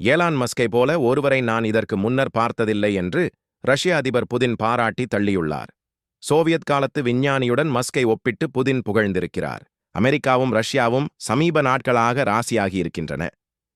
Elon மஸ்கை போல ஒருவரை நான் இதற்கு முன்னர் பார்த்ததில்லை என்று ரஷ்ய அதிபர் புதின் பாராட்டி தள்ளியுள்ளார். சோவியத் காலத்து விஞ்ஞானியுடன் மஸ்கை ஒப்பிட்டு புதின் புகழ்ந்திருக்கிறார். அமெரிக்காவும் ரஷ்யாவும் சமீப நாட்களாக ராசியாகியிருக்கின்றன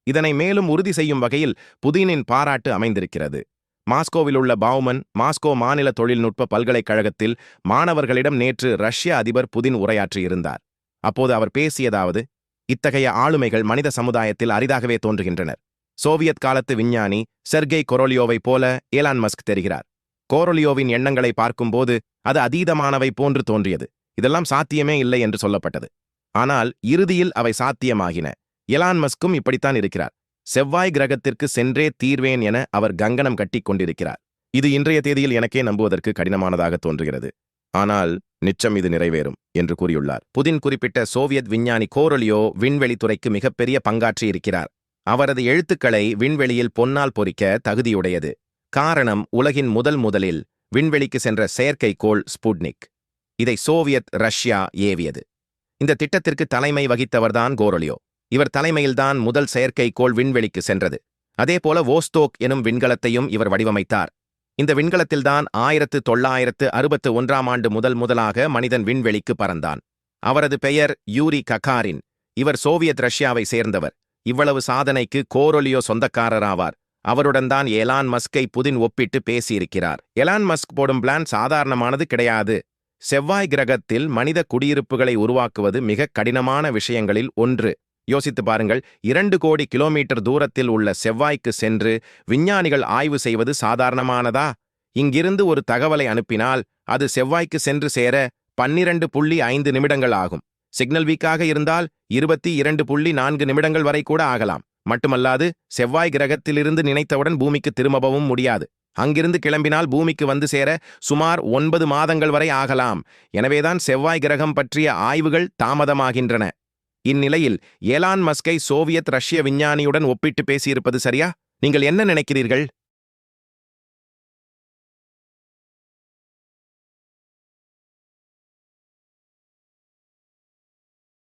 இதனை மேலும் உறுதி செய்யும் வகையில் புதினின் பாராட்டு அமைந்திருக்கிறது. மாஸ்கோவில் உள்ள பவுமன் மாஸ்கோ மாநில தொழில்நுட்ப பல்கலைக்கழகத்தில் மாணவர்களிடம் நேற்று ரஷ்ய அதிபர் புதின் உரையாற்றியிருந்தார். அப்போது அவர் பேசியதாவது இத்தகைய ஆளுமைகள் மனித சமுதாயத்தில் அரிதாகவே தோன்றுகின்றனர். சோவியத் காலத்து விஞ்ஞானி செர்கே கொரோலியோவைப் போல ஏலான் மஸ்க் தெரிகிறார். கோரோலியோவின் எண்ணங்களை பார்க்கும்போது அது அதீதமானவை போன்று தோன்றியது. இதெல்லாம் சாத்தியமே இல்லை என்று சொல்லப்பட்டது. ஆனால் இறுதியில் அவை சாத்தியமாகின. எலான் மஸ்கும் இப்படித்தான் இருக்கிறார். செவ்வாய் கிரகத்திற்கு சென்றே தீர்வேன் என அவர் கங்கணம் கட்டிக் கொண்டிருக்கிறார். இது இன்றைய தேதியில் எனக்கே நம்புவதற்கு கடினமானதாக தோன்றுகிறது. ஆனால் நிச்சம் இது நிறைவேறும் என்று கூறியுள்ளார். புதின் குறிப்பிட்ட சோவியத் விஞ்ஞானி கோரலியோ விண்வெளித்துறைக்கு மிகப்பெரிய பங்காற்றி இருக்கிறார் அவரது எழுத்துக்களை விண்வெளியில் பொன்னால் பொறிக்க தகுதியுடையது. காரணம் உலகின் முதல் முதலில் விண்வெளிக்கு சென்ற செயற்கைக்கோள் ஸ்புட்னிக். இதை சோவியத் ரஷ்யா ஏவியது. இந்த திட்டத்திற்கு தலைமை வகித்தவர்தான் கோரலியோ. இவர் தலைமையில்தான் முதல் செயற்கைக்கோள் விண்வெளிக்கு சென்றது. அதேபோல வோஸ்தோக் எனும் விண்கலத்தையும் இவர் வடிவமைத்தார். இந்த விண்கலத்தில்தான் ஆயிரத்து தொள்ளாயிரத்து அறுபத்து ஒன்றாம் ஆண்டு முதல் முதலாக மனிதன் விண்வெளிக்கு பறந்தான். அவரது பெயர் யூரி ககாரின். இவர் சோவியத் ரஷ்யாவை சேர்ந்தவர். இவ்வளவு சாதனைக்கு கோரொலியோ சொந்தக்காரராவார். அவருடன் தான் எலான் மஸ்கை புதின் ஒப்பிட்டு பேசியிருக்கிறார். எலான் மஸ்க் போடும் பிளான் சாதாரணமானது கிடையாது. செவ்வாய் கிரகத்தில் மனித குடியிருப்புகளை உருவாக்குவது மிக கடினமான விஷயங்களில் ஒன்று. யோசித்து பாருங்கள் இரண்டு கோடி கிலோமீட்டர் தூரத்தில் உள்ள செவ்வாய்க்கு சென்று விஞ்ஞானிகள் ஆய்வு செய்வது சாதாரணமானதா? இங்கிருந்து ஒரு தகவலை அனுப்பினால் அது செவ்வாய்க்கு சென்று சேர பன்னிரண்டு புள்ளி ஐந்து நிமிடங்கள் ஆகும். சிக்னல் வீக்காக இருந்தால் இருபத்தி இரண்டு புள்ளி நான்கு நிமிடங்கள் வரை கூட ஆகலாம். மட்டுமல்லாது செவ்வாய் கிரகத்திலிருந்து நினைத்தவுடன் பூமிக்கு திரும்பவும் முடியாது. அங்கிருந்து கிளம்பினால் பூமிக்கு வந்து சேர சுமார் ஒன்பது மாதங்கள் வரை ஆகலாம். எனவேதான் செவ்வாய் கிரகம் பற்றிய ஆய்வுகள் தாமதமாகின்றன. இந்நிலையில் ஏலான் மஸ்கை சோவியத் ரஷ்ய விஞ்ஞானியுடன் ஒப்பிட்டு பேசியிருப்பது சரியா? நீங்கள் என்ன நினைக்கிறீர்கள்?